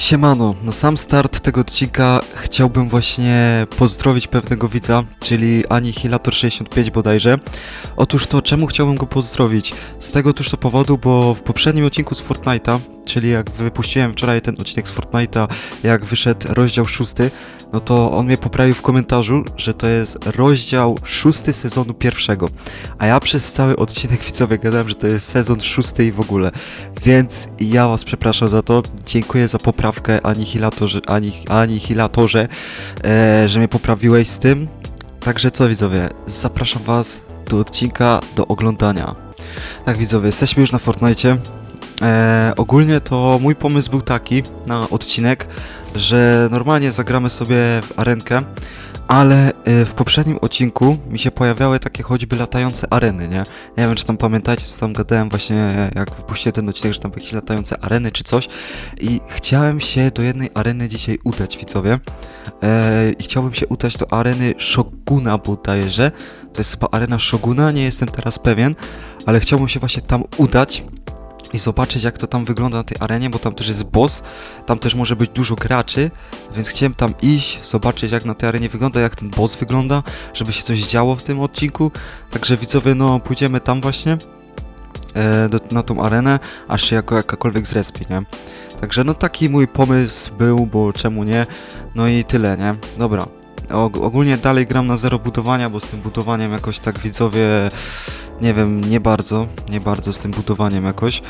Siemano, na sam start tego odcinka chciałbym właśnie pozdrowić pewnego widza, czyli Anihilator65 bodajże. Otóż to, czemu chciałbym go pozdrowić? Z tego otóż to powodu, bo w poprzednim odcinku z Fortnite'a, czyli jak wypuściłem wczoraj ten odcinek z Fortnite'a, jak wyszedł rozdział szósty, no to on mnie poprawił w komentarzu, że to jest rozdział szósty sezonu pierwszego. A ja przez cały odcinek widzowie gadałem, że to jest sezon szósty i w ogóle. Więc ja was przepraszam za to. Dziękuję za poprawkę Anihilatorze, Ani, Anihilatorze e, że mnie poprawiłeś z tym. Także co widzowie, zapraszam was do odcinka, do oglądania. Tak widzowie, jesteśmy już na Fortnite. E, ogólnie to mój pomysł był taki na odcinek, że normalnie zagramy sobie w arenkę, ale e, w poprzednim odcinku mi się pojawiały takie choćby latające areny, nie? Nie wiem, czy tam pamiętacie, co tam gadałem właśnie, jak wypuściłem ten odcinek, że tam jakieś latające areny czy coś. I chciałem się do jednej areny dzisiaj udać, widzowie. E, I chciałbym się udać do areny Shoguna bodajże. To jest chyba arena Shoguna, nie jestem teraz pewien, ale chciałbym się właśnie tam udać i zobaczyć jak to tam wygląda na tej arenie, bo tam też jest boss, tam też może być dużo graczy, więc chciałem tam iść, zobaczyć jak na tej arenie wygląda, jak ten boss wygląda, żeby się coś działo w tym odcinku. Także widzowie, no pójdziemy tam właśnie e, do, na tą arenę, aż się jako jakakolwiek zrespi, nie? Także no taki mój pomysł był, bo czemu nie? No i tyle, nie? Dobra. Og ogólnie dalej gram na zero budowania, bo z tym budowaniem jakoś tak widzowie, nie wiem, nie bardzo, nie bardzo z tym budowaniem jakoś.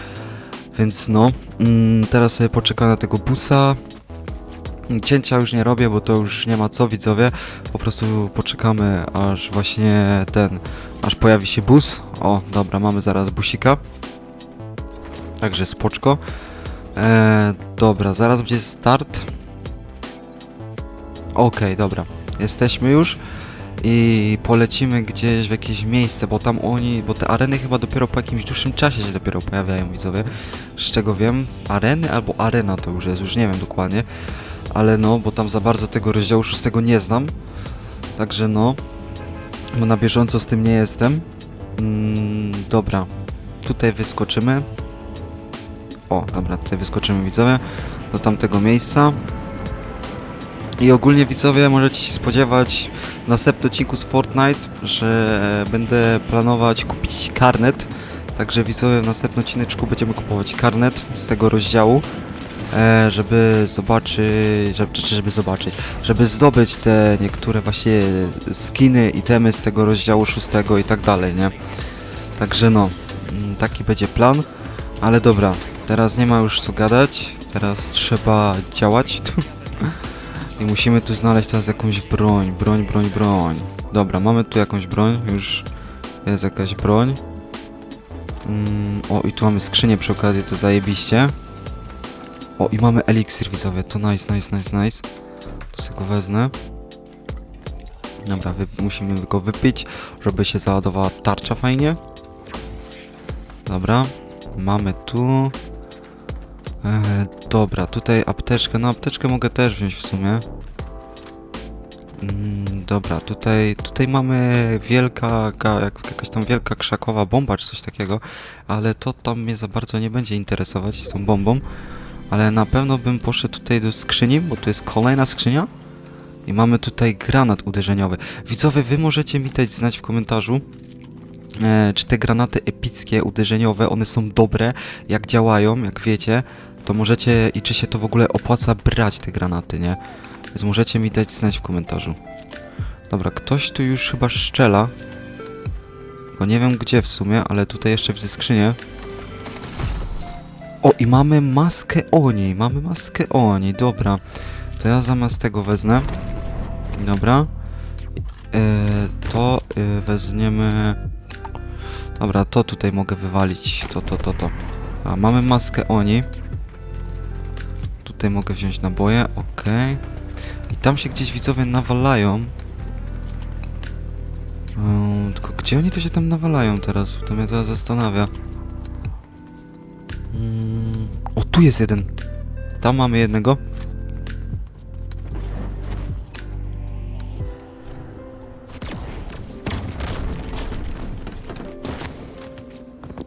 Więc no, mm, teraz sobie poczekam na tego busa. Cięcia już nie robię, bo to już nie ma co widzowie. Po prostu poczekamy aż właśnie ten, aż pojawi się bus. O, dobra, mamy zaraz busika. Także spoczko. Eee, dobra, zaraz będzie start. Okej, dobra. Jesteśmy już i polecimy gdzieś w jakieś miejsce, bo tam oni, bo te areny chyba dopiero po jakimś dłuższym czasie się dopiero pojawiają, widzowie. Z czego wiem, areny albo arena to już jest, już nie wiem dokładnie. Ale no, bo tam za bardzo tego rozdziału szóstego nie znam. Także no, bo na bieżąco z tym nie jestem. Mm, dobra, tutaj wyskoczymy. O, dobra, tutaj wyskoczymy widzowie do tamtego miejsca. I ogólnie widzowie możecie się spodziewać w następnym odcinku z Fortnite, że będę planować kupić karnet. Także widzowie w następnym odcineczku będziemy kupować karnet z tego rozdziału. E, żeby zobaczyć, żeby, żeby zobaczyć, żeby zdobyć te niektóre właśnie skiny, itemy z tego rozdziału szóstego i tak dalej, nie? Także no, mm, taki będzie plan, ale dobra, teraz nie ma już co gadać, teraz trzeba działać. I musimy tu znaleźć teraz jakąś broń, broń, broń, broń. Dobra, mamy tu jakąś broń, już jest jakaś broń. Mm, o, i tu mamy skrzynię przy okazji, to zajebiście. O, i mamy eliksir widzowie, to nice, nice, nice, nice. To sobie go wezmę. Dobra, wy, musimy go wypić, żeby się załadowała tarcza fajnie. Dobra, mamy tu... E, dobra, tutaj apteczkę. No apteczkę mogę też wziąć w sumie. Mm, dobra, tutaj, tutaj mamy wielka, jakaś tam wielka krzakowa bomba czy coś takiego, ale to tam mnie za bardzo nie będzie interesować z tą bombą. Ale na pewno bym poszedł tutaj do skrzyni, bo tu jest kolejna skrzynia. I mamy tutaj granat uderzeniowy. Widzowie, wy możecie mi dać znać w komentarzu, e, czy te granaty epickie, uderzeniowe, one są dobre, jak działają, jak wiecie to możecie i czy się to w ogóle opłaca brać te granaty, nie? Więc możecie mi dać znać w komentarzu. Dobra, ktoś tu już chyba szczela. Tylko nie wiem gdzie w sumie, ale tutaj jeszcze widzę skrzynię. O, i mamy maskę oni, mamy maskę oni, dobra. To ja zamiast tego wezmę. Dobra. Yy, to yy. Dobra, to tutaj mogę wywalić. To, to, to, to. A, mamy maskę oni. Tutaj mogę wziąć naboje, okej. I tam się gdzieś widzowie nawalają. Ehm, tylko gdzie oni to się tam nawalają teraz? To mnie teraz zastanawia. Mm, o, tu jest jeden. Tam mamy jednego.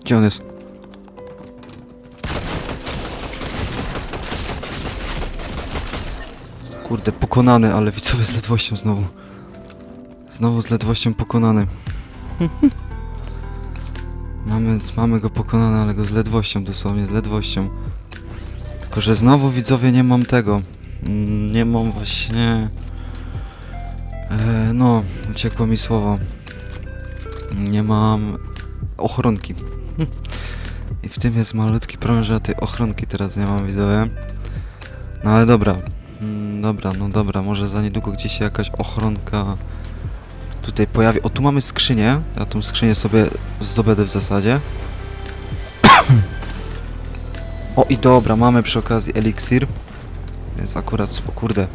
Gdzie on jest? Kurde, pokonany, ale widzowie z ledwością znowu. Znowu z ledwością pokonany. mamy, mamy go pokonany, ale go z ledwością, dosłownie z ledwością. Tylko, że znowu widzowie nie mam tego. Mm, Nie mam właśnie... E, no, uciekło mi słowo. Nie mam ochronki. I w tym jest malutki problem, że tej ochronki teraz nie mam, widzowie. No ale dobra. Dobra, no dobra, może za niedługo gdzieś się jakaś ochronka tutaj pojawi. O, tu mamy skrzynię. Ja tą skrzynię sobie zdobędę w zasadzie. O i dobra, mamy przy okazji eliksir. Więc akurat, o kurde.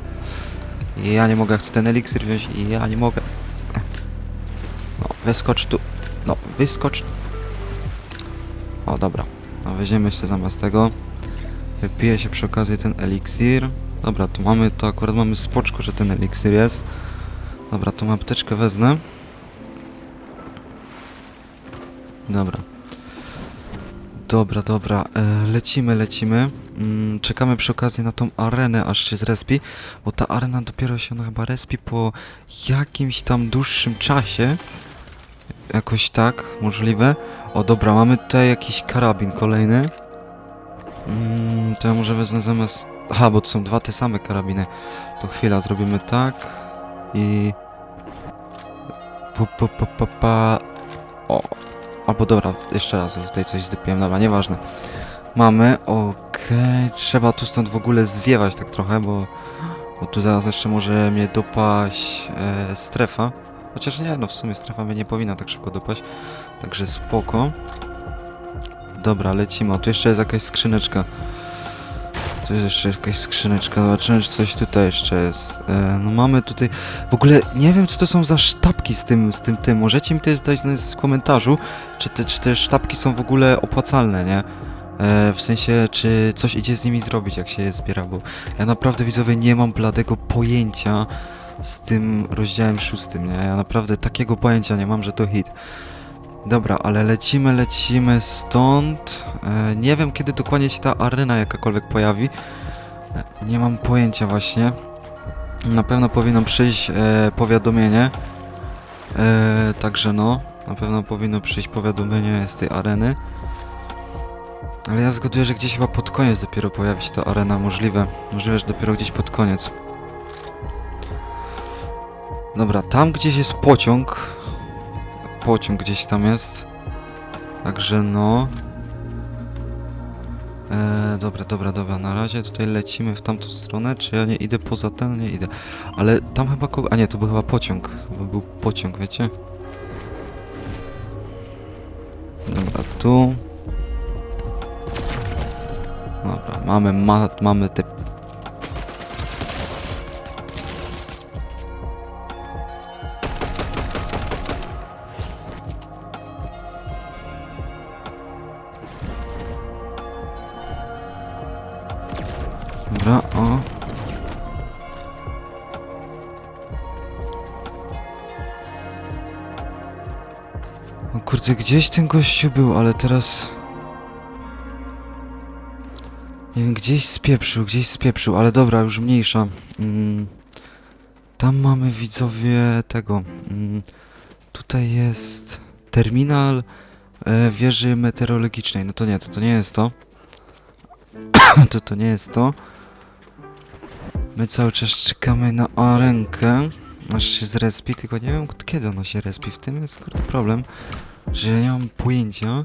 Ja nie mogę, chcę ten eliksir wziąć i ja nie mogę. No, wyskocz tu. No, wyskocz. O, dobra. No, weźmiemy się zamiast tego. Wypije się przy okazji ten eliksir. Dobra, tu mamy, to akurat mamy spoczko, że ten eliksir jest. Dobra, tą apteczkę wezmę. Dobra. Dobra, dobra, e, lecimy, lecimy. Mm, czekamy przy okazji na tą arenę, aż się zrespi, bo ta arena dopiero się chyba respi po jakimś tam dłuższym czasie. Jakoś tak, możliwe. O dobra, mamy tutaj jakiś karabin kolejny. Mm, to ja może wezmę zamiast... Aha, bo to są dwa te same karabiny. To chwila, zrobimy tak i... Pa, pa, pa, pa, pa. O, albo dobra, jeszcze raz tutaj coś zdypiłem, dobra, nieważne. Mamy, okej, trzeba tu stąd w ogóle zwiewać tak trochę, bo, bo tu zaraz jeszcze może mnie dopaść e, strefa. Chociaż nie, no w sumie strefa mnie nie powinna tak szybko dopaść, także spoko. Dobra, lecimy, o tu jeszcze jest jakaś skrzyneczka. Tu jest jeszcze jakaś skrzyneczka, zobaczymy czy coś tutaj jeszcze jest. E, no mamy tutaj, w ogóle nie wiem co to są za sztabki z tym, z tym, tym. Możecie mi to dać znać w komentarzu, czy te, czy te sztabki są w ogóle opłacalne, nie? E, w sensie, czy coś idzie z nimi zrobić, jak się je zbiera, bo ja naprawdę widzowie nie mam bladego pojęcia z tym rozdziałem szóstym, nie? Ja naprawdę takiego pojęcia nie mam, że to hit. Dobra, ale lecimy, lecimy stąd. E, nie wiem, kiedy dokładnie się ta arena jakakolwiek pojawi. E, nie mam pojęcia właśnie. Na pewno powinno przyjść e, powiadomienie. E, także no, na pewno powinno przyjść powiadomienie z tej areny. Ale ja zgaduję, że gdzieś chyba pod koniec dopiero pojawi się ta arena, możliwe. Możliwe, że dopiero gdzieś pod koniec. Dobra, tam gdzieś jest pociąg. Pociąg gdzieś tam jest. Także no. E, dobra, dobra, dobra. Na razie tutaj lecimy w tamtą stronę. Czy ja nie idę poza ten? Nie idę. Ale tam chyba kogo... A nie, to był chyba pociąg. To był pociąg, wiecie? Dobra, tu. Dobra, mamy, ma, mamy te... No kurczę, gdzieś ten gościu był, ale teraz... Nie wiem, gdzieś spieprzył, gdzieś spieprzył, ale dobra, już mniejsza. Mm, tam mamy widzowie tego. Mm, tutaj jest terminal e, wieży meteorologicznej. No to nie, to, to nie jest to. to to nie jest to. My cały czas czekamy na arenkę, aż się zrespi, tylko nie wiem kiedy ona się respi. W tym jest kurde problem, że ja nie mam pojęcia.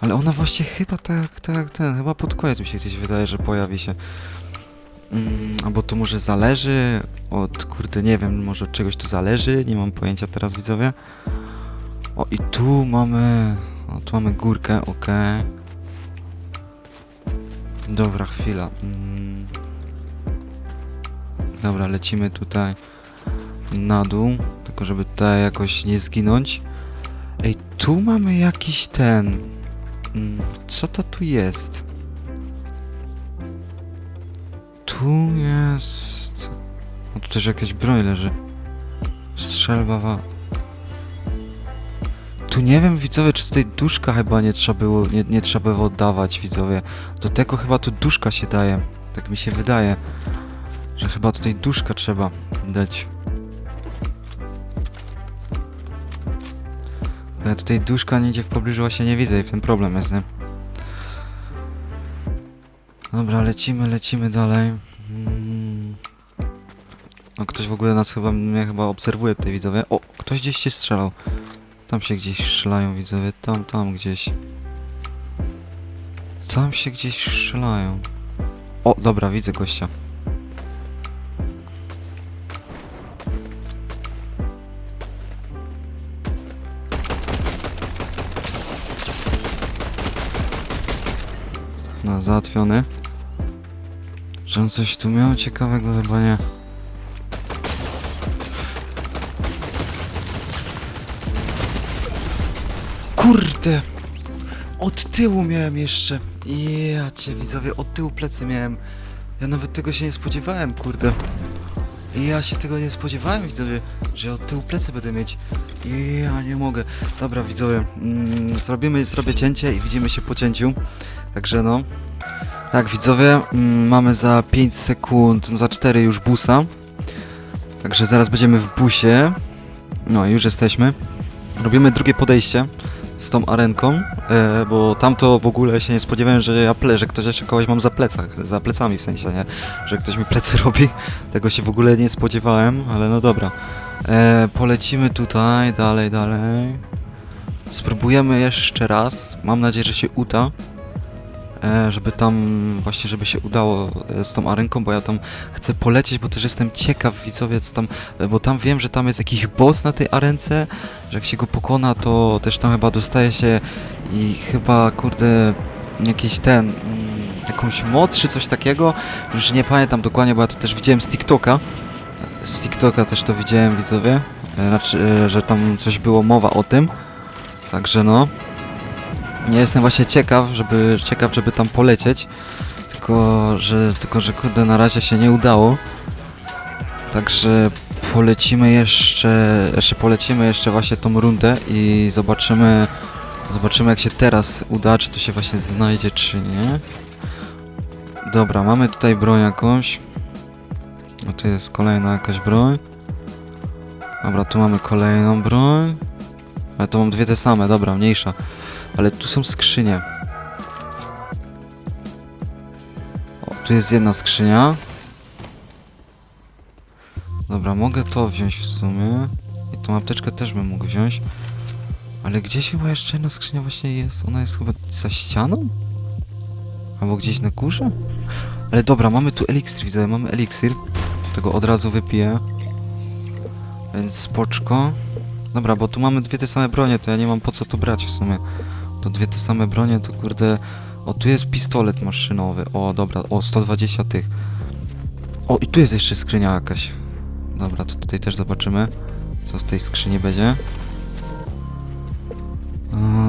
Ale ona właśnie chyba tak, tak, ten, chyba pod koniec mi się gdzieś wydaje, że pojawi się. Mm, albo to może zależy od, kurde, nie wiem, może od czegoś tu zależy, nie mam pojęcia teraz, widzowie. O, i tu mamy, o, tu mamy górkę, okej. Dobra, chwila. Mm. Dobra, lecimy tutaj na dół, tylko żeby tutaj jakoś nie zginąć. Ej, tu mamy jakiś ten... Mm, Co to tu jest? Tu jest... O, tu też jakaś broń leży. Strzelba wa... Tu nie wiem, widzowie, czy tutaj duszka chyba nie trzeba było, nie, nie trzeba było oddawać, widzowie. Do tego chyba tu duszka się daje. Tak mi się wydaje. Że chyba tutaj duszka trzeba dać. Ja tutaj duszka nigdzie w pobliżu właśnie nie widzę i w tym problem jest, nie? Dobra, lecimy, lecimy dalej. Mm. No ktoś w ogóle nas chyba, mnie chyba obserwuje tutaj widzowie. O, ktoś gdzieś się strzelał. Tam się gdzieś strzelają widzowie, tam, tam gdzieś. Tam się gdzieś strzelają. O, dobra, widzę gościa. Załatwiony. Że on coś tu miał ciekawego? Chyba nie. Kurde! Od tyłu miałem jeszcze. Ja cię widzowie, od tyłu plecy miałem. Ja nawet tego się nie spodziewałem, kurde. Ja się tego nie spodziewałem, widzowie, że od tyłu plecy będę mieć. Ja nie mogę. Dobra, widzowie, mm, zrobimy, zrobię cięcie i widzimy się po cięciu. Także no. Tak, widzowie, mm, mamy za 5 sekund, no za 4 już busa. Także zaraz będziemy w busie. No, już jesteśmy. Robimy drugie podejście z tą arenką, e, bo tamto w ogóle się nie spodziewałem, że ja ple, że ktoś jeszcze kogoś mam za plecach, za plecami w sensie, nie? Że ktoś mi plecy robi. Tego się w ogóle nie spodziewałem, ale no dobra. E, polecimy tutaj, dalej, dalej. Spróbujemy jeszcze raz. Mam nadzieję, że się uda. E, żeby tam, właśnie, żeby się udało e, z tą arenką, bo ja tam chcę polecieć, bo też jestem ciekaw, widzowie, co tam, e, bo tam wiem, że tam jest jakiś boss na tej arence, że jak się go pokona, to też tam chyba dostaje się i chyba, kurde, jakiś ten, mm, jakąś moc czy coś takiego, już nie pamiętam dokładnie, bo ja to też widziałem z TikToka, z TikToka też to widziałem, widzowie, znaczy, że tam coś było mowa o tym, także no, nie jestem właśnie ciekaw, żeby, ciekaw, żeby tam polecieć, tylko, że, tylko, że kurde, na razie się nie udało, także polecimy jeszcze, jeszcze polecimy jeszcze właśnie tą rundę i zobaczymy, zobaczymy jak się teraz uda, czy to się właśnie znajdzie, czy nie. Dobra, mamy tutaj broń jakąś. No tu jest kolejna jakaś broń. Dobra, tu mamy kolejną broń. Ale to mam dwie te same, dobra, mniejsza. Ale tu są skrzynie. O, tu jest jedna skrzynia. Dobra, mogę to wziąć w sumie. I tą apteczkę też bym mógł wziąć. Ale gdzieś chyba jeszcze jedna skrzynia właśnie jest. Ona jest chyba za ścianą? Albo gdzieś na górze? Ale dobra, mamy tu eliksir, widzę, mamy eliksir. Tego od razu wypiję. Więc spoczko. Dobra, bo tu mamy dwie te same bronie, to ja nie mam po co tu brać w sumie. To dwie te same bronie, to kurde... O, tu jest pistolet maszynowy. O, dobra, o, 120 tych. O, i tu jest jeszcze skrzynia jakaś. Dobra, to tutaj też zobaczymy, co w tej skrzyni będzie.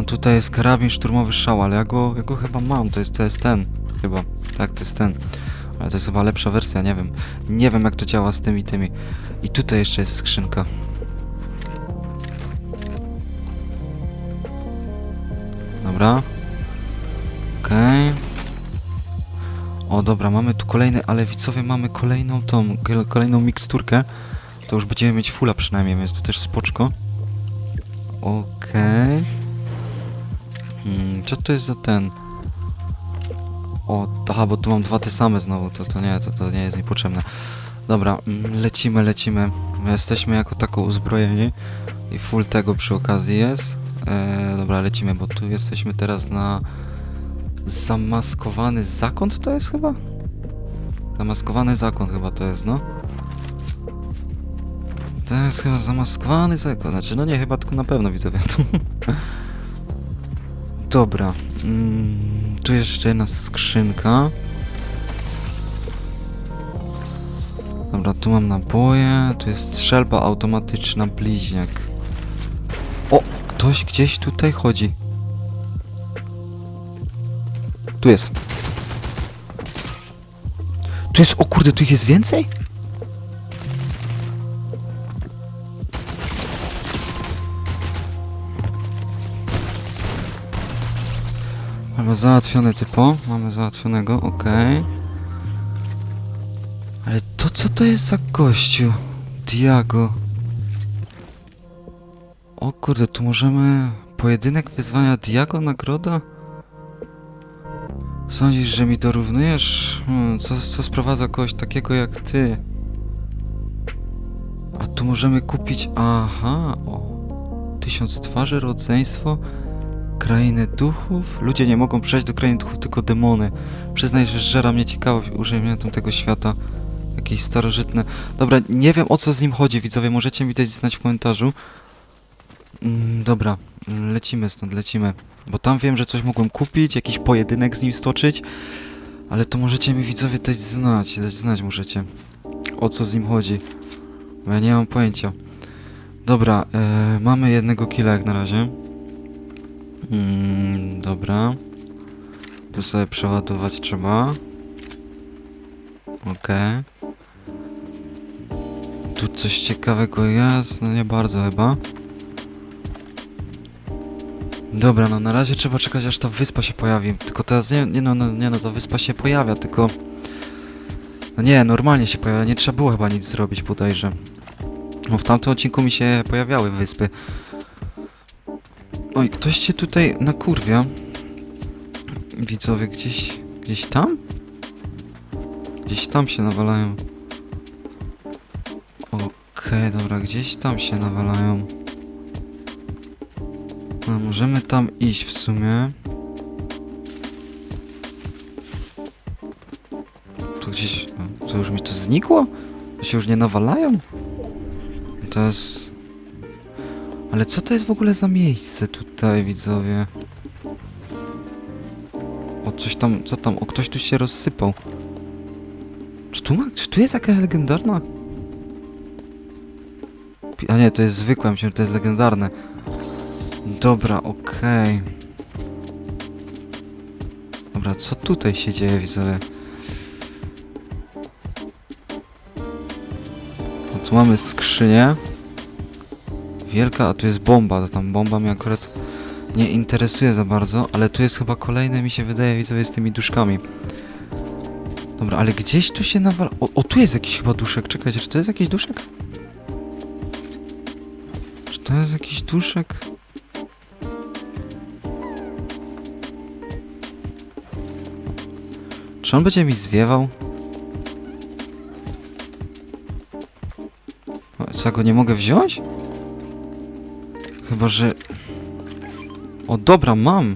Tutaj jest karabin szturmowy szał, ale ja go, ja go chyba mam, to jest, to jest ten, chyba. Tak, to jest ten. Ale to jest chyba lepsza wersja, nie wiem. Nie wiem jak to działa z tymi, tymi. I tutaj jeszcze jest skrzynka. Dobra. Okej. O, dobra, mamy tu kolejny, ale widzowie, mamy kolejną tą, kol- kolejną miksturkę. To już będziemy mieć fulla przynajmniej, więc to też spoczko. Okej. Hmm, co to jest za ten? O, aha, bo tu mam dwa te same znowu, to, to nie, to, to nie jest niepotrzebne. Dobra, mm, lecimy, lecimy. My jesteśmy jako tako uzbrojeni i full tego przy okazji jest. E, dobra, lecimy, bo tu jesteśmy teraz na zamaskowany zakąt to jest chyba? Zamaskowany zakąt chyba to jest, no. To jest chyba zamaskowany zakąt, znaczy no nie, chyba tylko na pewno widzę, więc... Dobra, mm, tu jeszcze jedna skrzynka. Dobra, tu mam naboje, tu jest strzelba automatyczna, bliźniak. Ktoś gdzieś tutaj chodzi. Tu jest. Tu jest, o kurde, tu ich jest więcej? Mamy załatwiony typo, mamy załatwionego, okej. Ale to co to jest za gościu? Diago. O kurde, tu możemy... Pojedynek wyzwania Diago nagroda? Sądzisz, że mi dorównujesz? Hmm, co, co sprowadza kogoś takiego jak ty? A tu możemy kupić... Aha, o... Tysiąc twarzy, rodzeństwo, krainy duchów. Ludzie nie mogą przejść do krainy duchów, tylko demony. Przyznaj, że żera mnie ciekawość urzędniętą tego świata. Jakieś starożytne... Dobra, nie wiem o co z nim chodzi, widzowie, możecie mi dać znać w komentarzu. Mm, dobra, mm, lecimy stąd, lecimy. Bo tam wiem, że coś mogłem kupić, jakiś pojedynek z nim stoczyć. Ale to możecie mi widzowie dać znać, dać znać możecie. O co z nim chodzi. Bo ja nie mam pojęcia. Dobra, e, mamy jednego killa jak na razie. Mm, dobra. Tu sobie przeładować trzeba. Okej. Tu coś ciekawego jest? No nie bardzo chyba. Dobra, no na razie trzeba czekać aż ta wyspa się pojawi. Tylko teraz nie, nie no, no, nie no, ta wyspa się pojawia, tylko... No nie, normalnie się pojawia, nie trzeba było chyba nic zrobić bodajże. No w tamtym odcinku mi się pojawiały wyspy. Oj, ktoś cię tutaj nakurwia. Widzowie, gdzieś... gdzieś tam? Gdzieś tam się nawalają. Okej, dobra, gdzieś tam się nawalają. No, możemy tam iść w sumie. Tu gdzieś... o, To już mi to znikło? To się już nie nawalają? To jest... Ale co to jest w ogóle za miejsce tutaj, widzowie? O, coś tam, co tam? O, ktoś tu się rozsypał. Czy tu ma, czy tu jest jakaś legendarna? A nie, to jest zwykłe, myślałem, że to jest legendarne. Dobra, okej. Dobra, co tutaj się dzieje, widzowie? No, tu mamy skrzynię. Wielka, a tu jest bomba. Tam bomba mnie akurat nie interesuje za bardzo, ale tu jest chyba kolejne, mi się wydaje, widzowie, z tymi duszkami. Dobra, ale gdzieś tu się nawala... O, o, tu jest jakiś chyba duszek. Czekajcie, czy to jest jakiś duszek? Czy to jest jakiś duszek? Czy on będzie mi zwiewał? Co, go nie mogę wziąć? Chyba, że... O, dobra, mam!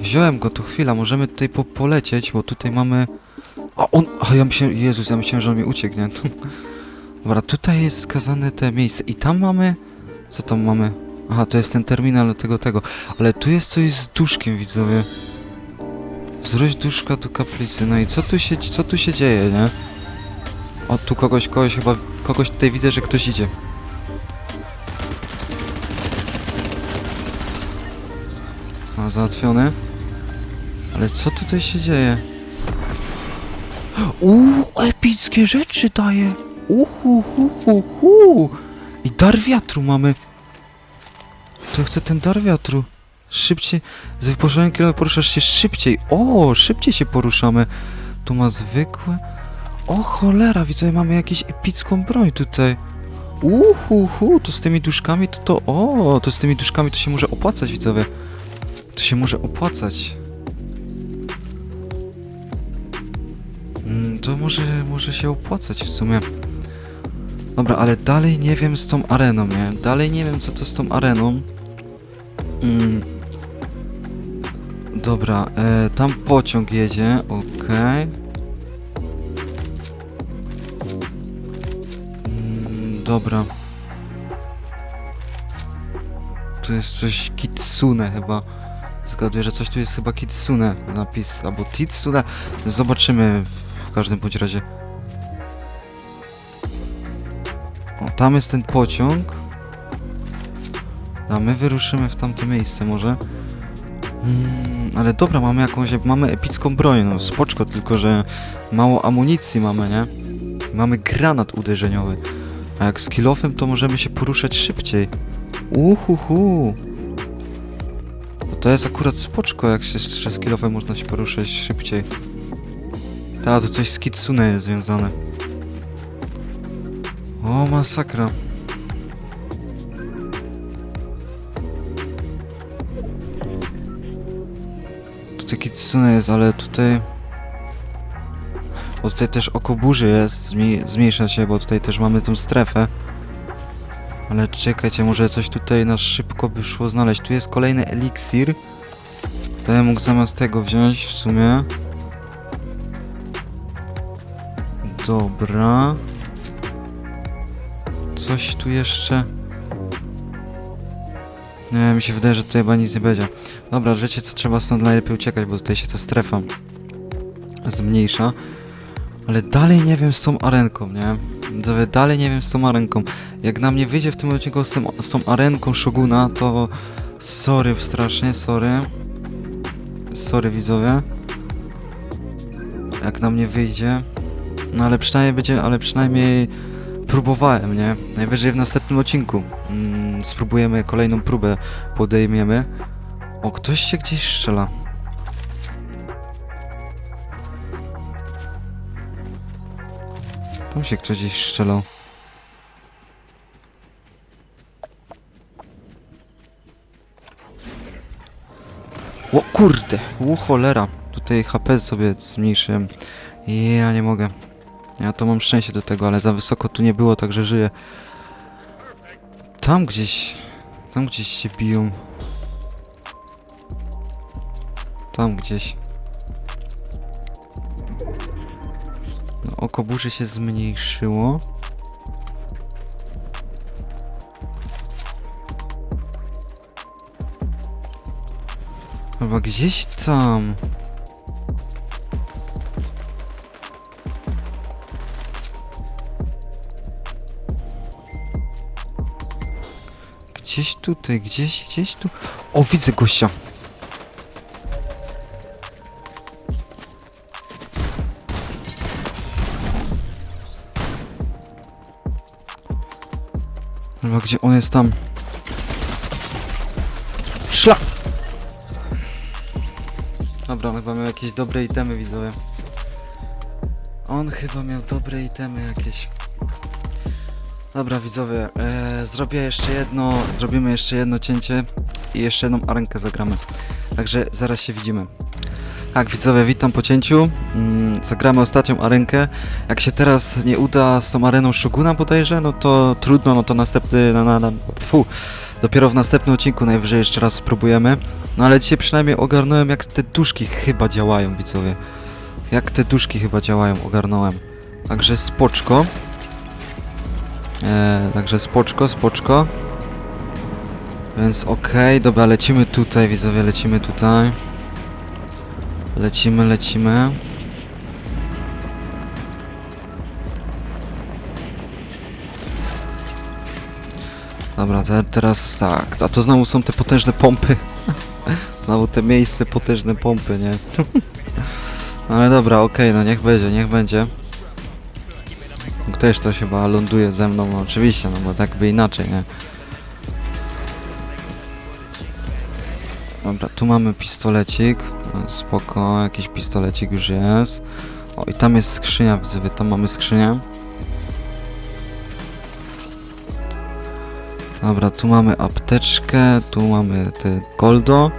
Wziąłem go, to chwila, możemy tutaj po polecieć, bo tutaj mamy... O, on... A ja myślałem... Jezus, ja myślałem, że on mi uciekł, nie? Dobra, tutaj jest skazane te miejsce i tam mamy... Co tam mamy? Aha, to jest ten terminal tego, tego. Ale tu jest coś z duszkiem, widzowie. Zwróć duszka do kaplicy. No i co tu się, co tu się dzieje, nie? O, tu kogoś, kogoś chyba, kogoś tutaj widzę, że ktoś idzie. A, załatwiony. Ale co tutaj się dzieje? Uuu, epickie rzeczy daje! Uhu, hu, hu, hu! I dar wiatru mamy. To chcę ten dar wiatru. Szybciej, z wyposażeniem kilo poruszasz się szybciej. O, szybciej się poruszamy. Tu ma zwykłe. O cholera, widzę, mamy jakąś epicką broń tutaj. Uhu, hu, to z tymi duszkami to to... O, to z tymi duszkami to się może opłacać, widzowie. To się może opłacać. Mm, to może, może się opłacać w sumie. Dobra, ale dalej nie wiem z tą areną, nie? Dalej nie wiem, co to z tą areną. Mm. Dobra, e, tam pociąg jedzie, okej. Mm, dobra. Tu jest coś Kitsune chyba. Zgaduję, że coś tu jest chyba Kitsune napis, albo Titsune. Zobaczymy w, każdym bądź razie. O, tam jest ten pociąg. A my wyruszymy w tamte miejsce może. Mm, ale dobra, mamy jakąś, mamy epicką broń, no spoczko, tylko że mało amunicji mamy, nie? Mamy granat uderzeniowy. A jak z kilofem, to możemy się poruszać szybciej. Uhuhu. To jest akurat spoczko, jak się że z kilofem można się poruszać szybciej. Ta, to coś z Kitsune jest związane. O, masakra. Kitsune jest, ale tutaj... Bo tutaj też oko burzy jest, zmniejsza się, bo tutaj też mamy tą strefę. Ale czekajcie, może coś tutaj na szybko by szło znaleźć. Tu jest kolejny eliksir. To ja mógł zamiast tego wziąć w sumie. Dobra. Coś tu jeszcze... Nie, mi się wydaje, że tutaj chyba nic nie będzie. Dobra, wiecie co, trzeba stąd najlepiej uciekać, bo tutaj się ta strefa zmniejsza. Ale dalej nie wiem z tą arenką, nie? Dalej- nie wiem z tą arenką. Jak na mnie wyjdzie w tym odcinku z, tym, z tą arenką Shoguna, to... Sorry strasznie, sorry. Sorry widzowie. Jak na mnie wyjdzie. No ale przynajmniej będzie, ale przynajmniej próbowałem, nie? Najwyżej w następnym odcinku mm, spróbujemy kolejną próbę, podejmiemy. O, ktoś się gdzieś strzela. Tam się ktoś gdzieś strzelał. O kurde, u cholera. Tutaj HP sobie zmniejszyłem. Ja nie mogę. Ja to mam szczęście do tego, ale za wysoko tu nie było, także żyję. Tam gdzieś... Tam gdzieś się biją. Tam gdzieś. No, oko burzy się zmniejszyło. Chyba gdzieś tam. Gdzieś tutaj, gdzieś, gdzieś tu. O, widzę gościa. Chyba gdzie on jest tam? Szla! Dobra, chyba miał jakieś dobre itemy, widzowie. On chyba miał dobre itemy jakieś. Dobra, widzowie, e, zrobię jeszcze jedno, zrobimy jeszcze jedno cięcie i jeszcze jedną arenkę zagramy. Także zaraz się widzimy. Tak, widzowie, witam po cięciu. Mm, zagramy ostatnią arenkę. Jak się teraz nie uda z tą areną Shoguna bodajże, no to trudno, no to następny, na, na, na, fu, dopiero w następnym odcinku najwyżej jeszcze raz spróbujemy. No ale dzisiaj przynajmniej ogarnąłem jak te duszki chyba działają, widzowie. Jak te duszki chyba działają, ogarnąłem. Także spoczko. E, także spoczko, spoczko. Więc okej, dobra, lecimy tutaj, widzowie, lecimy tutaj. Lecimy, lecimy. Dobra, te, teraz tak, a to znowu są te potężne pompy. znowu te miejsce potężne pompy, nie? no ale dobra, okej, no niech będzie, niech będzie. Ktoś to chyba ląduje ze mną, no oczywiście, no bo tak by inaczej, nie? Dobra, tu mamy pistolecik. Spoko, jakiś pistolecik już jest. O, i tam jest skrzynia, widzowie, tam mamy skrzynię. Dobra, tu mamy apteczkę, tu mamy te goldo.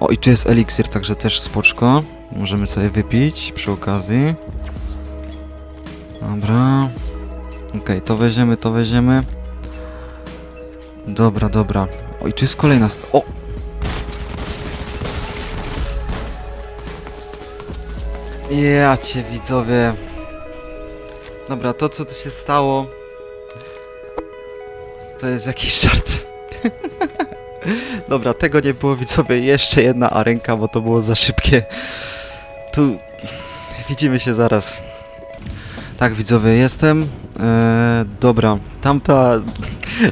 O, i tu jest eliksir, także też spoczko. Możemy sobie wypić przy okazji. Dobra. Okej, to weźmiemy, to weźmiemy. Dobra, dobra. O, i tu jest kolejna... O! Ja cię widzowie. Dobra, to co tu się stało. To jest jakiś żart. Dobra, tego nie było widzowie. Jeszcze jedna arenka, bo to było za szybkie. Tu widzimy się zaraz. Tak, widzowie, jestem. Eee, dobra, tamta,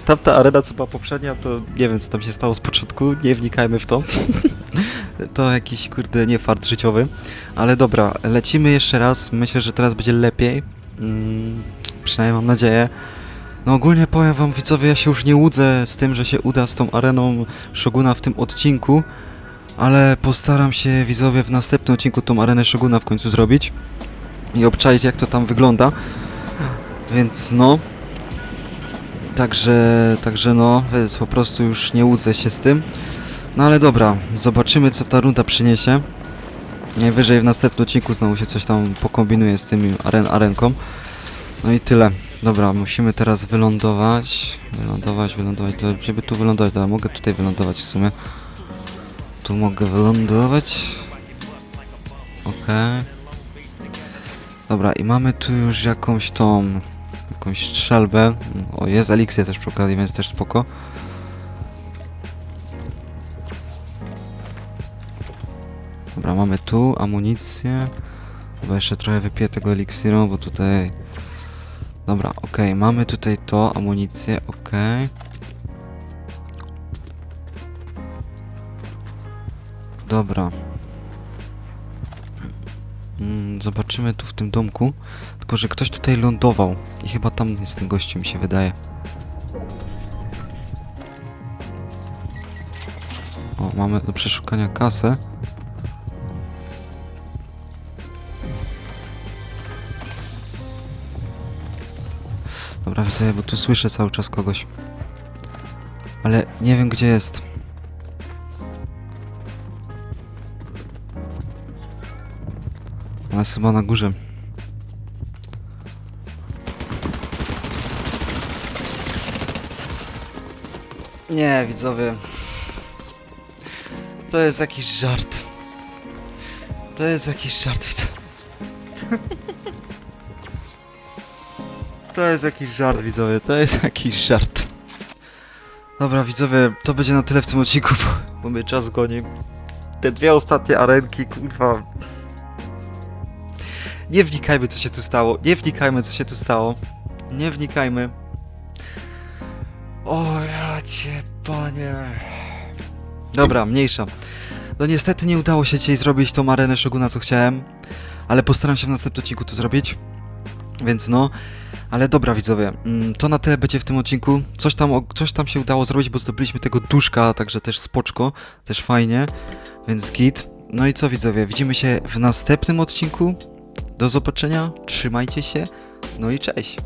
tamta arena, co była poprzednia, to nie wiem, co tam się stało z początku, nie wnikajmy w to. to jakiś, kurde, nie fart życiowy. Ale dobra, lecimy jeszcze raz. Myślę, że teraz będzie lepiej. Mm, przynajmniej mam nadzieję. No ogólnie powiem wam, widzowie, ja się już nie łudzę z tym, że się uda z tą areną Shoguna w tym odcinku. Ale postaram się, widzowie, w następnym odcinku tą arenę Shoguna w końcu zrobić i obczaić jak to tam wygląda. Więc no. Także, także no, po prostu już nie łudzę się z tym. No ale dobra, zobaczymy co ta runda przyniesie. Najwyżej w następnym odcinku znowu się coś tam pokombinuje z tym aren arenką. No i tyle. Dobra, musimy teraz wylądować. Wylądować, wylądować. To, żeby tu wylądować, dobra, mogę tutaj wylądować w sumie. Tu mogę wylądować. Okej. Dobra, i mamy tu już jakąś tą... Jakąś strzelbę. O, jest eliksir też przy okazji, więc też spoko. Dobra, mamy tu amunicję. Chyba jeszcze trochę wypiję tego eliksiru, bo tutaj... Dobra, okej, mamy tutaj to, amunicję, okej. Dobra. Mm, zobaczymy tu w tym domku. Tylko, że ktoś tutaj lądował. I chyba tam jest ten gościu, mi się wydaje. O, mamy do przeszukania kasę. Dobra, widzę, bo tu słyszę cały czas kogoś. Ale nie wiem, gdzie jest. Ona jest chyba na górze. Nie, widzowie. To jest jakiś żart. To jest jakiś żart, widzowie. To jest jakiś żart, widzowie. To jest jakiś żart. Dobra, widzowie, to będzie na tyle w tym odcinku, bo, mnie czas goni. Te dwie ostatnie arenki, kurwa. Nie wnikajmy, co się tu stało. Nie wnikajmy, co się tu stało. Nie wnikajmy. O, ja cię, panie. Dobra, mniejsza. No niestety nie udało się dzisiaj zrobić tą arenę Shoguna, co chciałem. Ale postaram się w następnym odcinku to zrobić. Więc no. Ale dobra widzowie, mm, to na tyle będzie w tym odcinku. Coś tam, coś tam się udało zrobić, bo zdobyliśmy tego duszka, także też spoczko, też fajnie, więc git. No i co widzowie, widzimy się w następnym odcinku. Do zobaczenia, trzymajcie się, no i cześć.